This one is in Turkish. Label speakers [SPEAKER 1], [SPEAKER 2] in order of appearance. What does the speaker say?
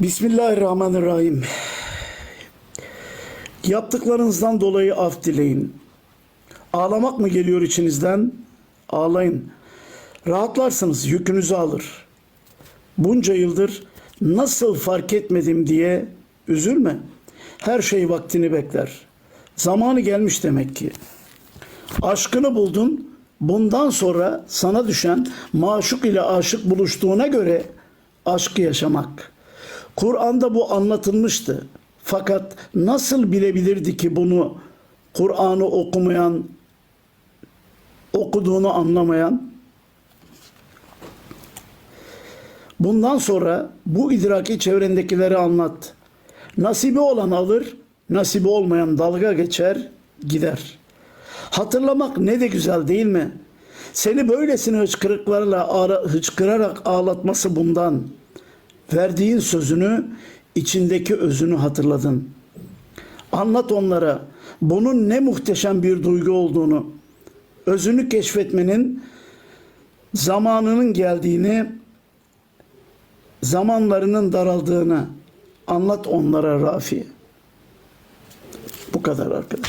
[SPEAKER 1] Bismillahirrahmanirrahim. Yaptıklarınızdan dolayı af dileyin. Ağlamak mı geliyor içinizden? Ağlayın. Rahatlarsınız, yükünüzü alır. Bunca yıldır nasıl fark etmedim diye üzülme. Her şey vaktini bekler. Zamanı gelmiş demek ki. Aşkını buldun. Bundan sonra sana düşen maşuk ile aşık buluştuğuna göre aşkı yaşamak. Kur'an'da bu anlatılmıştı. Fakat nasıl bilebilirdi ki bunu Kur'an'ı okumayan, okuduğunu anlamayan? Bundan sonra bu idraki çevrendekilere anlat. Nasibi olan alır, nasibi olmayan dalga geçer, gider. Hatırlamak ne de güzel değil mi? Seni böylesine hıçkırıklarla hıçkırarak ağlatması bundan. Verdiğin sözünü, içindeki özünü hatırladın. Anlat onlara bunun ne muhteşem bir duygu olduğunu, özünü keşfetmenin zamanının geldiğini, zamanlarının daraldığını anlat onlara Rafi. Bu kadar arkadaş.